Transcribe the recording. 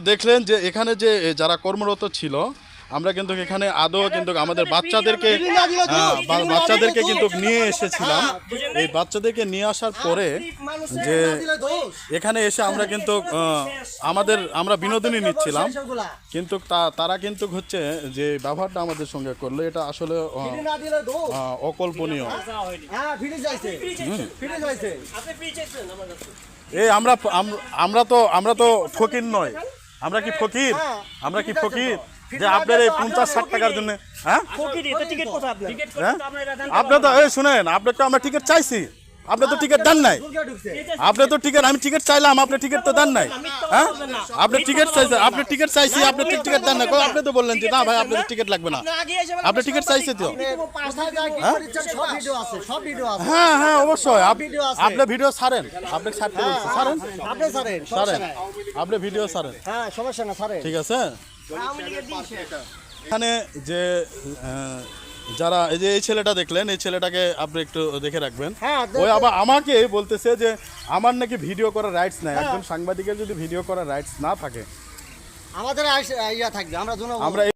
দেখলেন যে এখানে যে যারা কর্মরত ছিল আমরা কিন্তু এখানে আদৌ কিন্তু আমাদের বাচ্চাদেরকে হ্যাঁ, বাচ্চাদেরকে কিন্তু নিয়ে এসেছিলাম। এই বাচ্চাদেরকে নিয়ে আসার পরে যে এখানে এসে আমরা কিন্তু আমাদের আমরা বিনোদনী নিচ্ছিলাম। কিন্তু তা- তারা কিন্তু হচ্ছে যে ব্যবহারটা আমাদের সঙ্গে করল এটা আসলে অকল্পনীয়। হ্যাঁ এই আমরা আমরা তো আমরা তো ফকির নয়। আমরা কি ফকির? আমরা কি ফকির? যে আপনার এই পঞ্চাশ ষাট টাকার জন্য হ্যাঁ? হ্যাঁ? আপনি তো এই শুনেন আপনি তো আমরা টিকিট চাইছি। আপনি তো টিকিট দেন নাই। আপনি তো টিকিট আমি টিকিট চাইলাম আপনি টিকিট তো দেন নাই। হ্যাঁ? আপনি টিকিট চাইছেন আপনি টিকিট চাইছি আপনি টিকিট দেন না আপনি তো বললেন যে না ভাই আপনাদের টিকিট লাগবে না। আপনি টিকিট চাইছে তো। কোথায় যায় কি করেছেন সব ভিডিও আছে সব ভিডিও আছে। হ্যাঁ হ্যাঁ অবশ্যই। আপনি ভিডিও ছাড়েন। আপনি ছাড়তে ছাড়েন। আপনি ছাড়েন ছাড়েন। আপনি ভিডিও ছাড়েন। হ্যাঁ সমস্যা না ছাড়েন। ঠিক আছে? এখানে যে যারা এই যে এই ছেলেটা দেখলেন এই ছেলেটাকে আপনি একটু দেখে রাখবেন। হ্যাঁ, ওই আবার আমাকে বলতেছে যে আমার নাকি ভিডিও করার রাইটস নাই। একজন সাংবাদিকের যদি ভিডিও করার রাইটস না থাকে আমাদের ইয়া থাকবে আমরা আমরা